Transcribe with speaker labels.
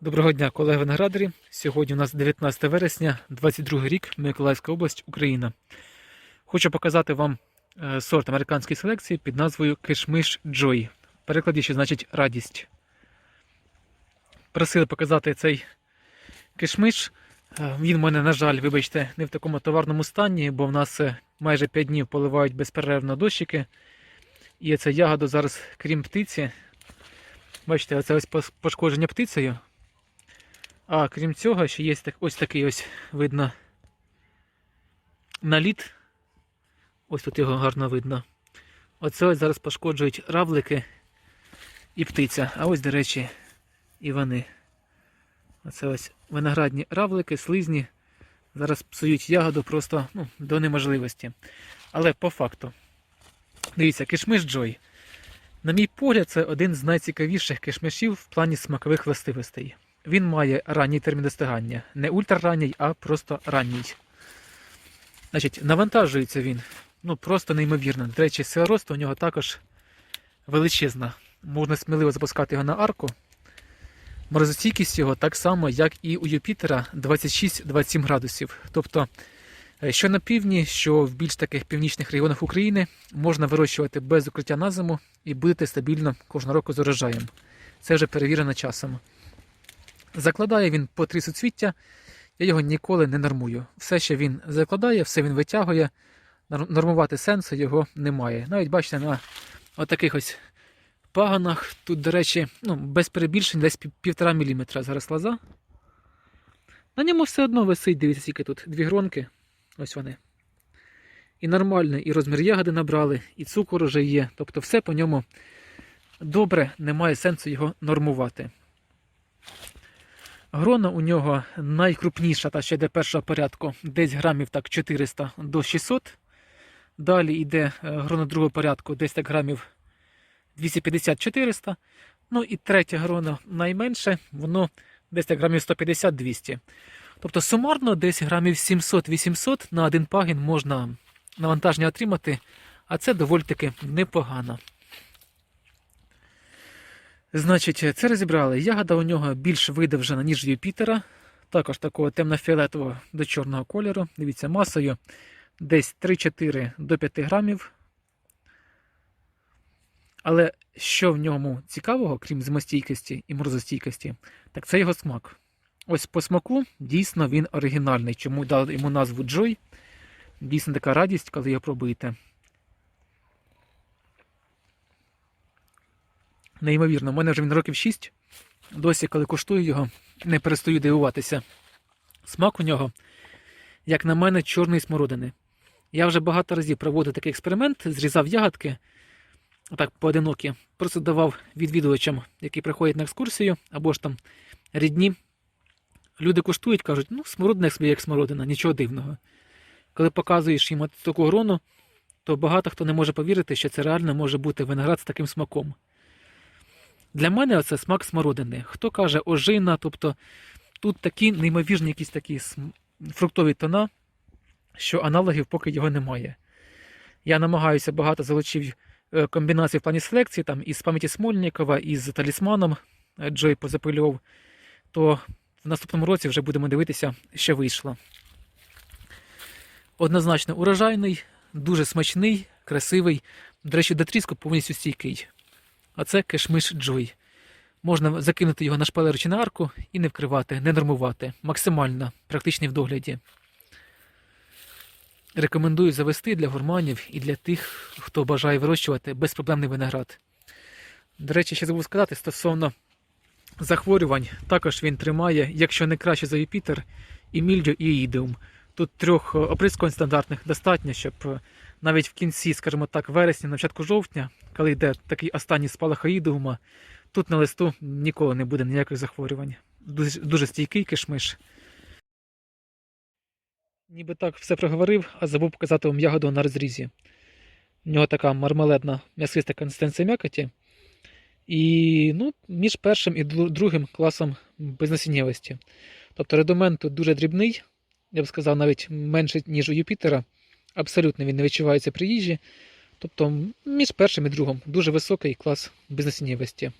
Speaker 1: Доброго дня, колеги виноградарі. Сьогодні у нас 19 вересня, 22 рік, Миколаївська область, Україна. Хочу показати вам е, сорт американської селекції під назвою Кишмиш Joy. В перекладі, що значить радість. Просили показати цей кишмиш. Е, Він в мене, на жаль, вибачте, не в такому товарному стані, бо в нас е, майже 5 днів поливають безперервно дощики. І ця ягода зараз, крім птиці, бачите, оце ось пошкодження птицею. А крім цього, ще є ось такий ось видно наліт. Ось тут його гарно видно. Оце ось зараз пошкоджують равлики і птиця. А ось, до речі, і вони. Оце ось виноградні равлики, слизні. Зараз псують ягоду просто ну, до неможливості. Але по факту. Дивіться, кишмиш Джой. На мій погляд, це один з найцікавіших кишмишів в плані смакових властивостей. Він має ранній термін достигання. Не ультраранній, а просто ранній. Значить, навантажується він. Ну, просто неймовірно. До речі, сила росту у нього також величезна. Можна сміливо запускати його на арку. Морозостійкість його так само, як і у Юпітера 26-27 градусів. Тобто, е, що на півдні, що в більш таких північних регіонах України можна вирощувати без укриття на зиму і будете стабільно кожного року з урожаєм. Це вже перевірено часом. Закладає він по три суцвіття, я його ніколи не нормую. Все, що він закладає, все він витягує. Нормувати сенсу його немає. Навіть бачите, на отаких ось паганах, тут, до речі, ну, без перебільшень, десь півтора міліметра зараз лоза. На ньому все одно висить, дивіться, скільки тут дві гронки. Ось вони. І нормальний, і розмір ягоди набрали, і цукор уже є. Тобто все по ньому добре, немає сенсу його нормувати. Грона у нього найкрупніша, та ще йде першого порядку, десь грамів так 400 до 600. Далі йде е, грона другого порядку, десь так грамів 250-400. Ну і третє грона найменше, воно десь так грамів 150-200. Тобто сумарно десь грамів 700-800 на один пагін можна навантаження отримати, а це доволі таки непогано. Значить, це розібрали. Ягода у нього більш видовжена, ніж Юпітера. Також такого темно-фіолетового до чорного кольору. Дивіться, масою десь 3-4 до 5 грамів. Але що в ньому цікавого, крім зимостійкості і морозостійкості, так це його смак. Ось по смаку дійсно він оригінальний. Чому дали йому назву Joy. Дійсно така радість, коли його пробуєте. Неймовірно, у мене вже він років 6. Досі, коли куштую його, не перестаю дивуватися. Смак у нього, як на мене, чорної смородини. Я вже багато разів проводив такий експеримент, зрізав ягодки, отак поодинокі, просто давав відвідувачам, які приходять на екскурсію, або ж там рідні. Люди куштують, кажуть, ну, смородина собі як смородина, нічого дивного. Коли показуєш їм таку грону, то багато хто не може повірити, що це реально може бути виноград з таким смаком. Для мене це смак смородини. Хто каже ожина, тобто тут такі неймовірні якісь такі фруктові тона, що аналогів поки його немає. Я намагаюся багато залучив е, комбінацій в плані селекції, там із пам'яті Смольникова, із талісманом е, Джой позапилював, то в наступному році вже будемо дивитися, що вийшло. Однозначно урожайний, дуже смачний, красивий. До речі, до тріску повністю стійкий. А це кешмиш Джой. Можна закинути його на шпалеру чи на арку і не вкривати, не нормувати. Максимально практичний в догляді. Рекомендую завести для гурманів і для тих, хто бажає вирощувати безпроблемний виноград. До речі, ще забув сказати стосовно захворювань. Також він тримає, якщо не краще за Юпітер, і мільдю, і ідеум. Тут трьох е, оприскувань стандартних достатньо, щоб е, навіть в кінці, скажімо так, вересня, на початку жовтня, коли йде такий останній спалах аїдеума, тут на листу ніколи не буде ніяких захворювань. Дуже, дуже стійкий кишмиш. Ніби так все проговорив, а забув показати вам ягоду на розрізі. У нього така мармеледна м'ясиста консистенція м'якоті. І ну, між першим і другим класом безнасіннєвості. Тобто редумен тут дуже дрібний, я б сказав, навіть менше, ніж у Юпітера. Абсолютно він не відчувається при їжі. Тобто між першим і другим дуже високий клас безнасіннєвості.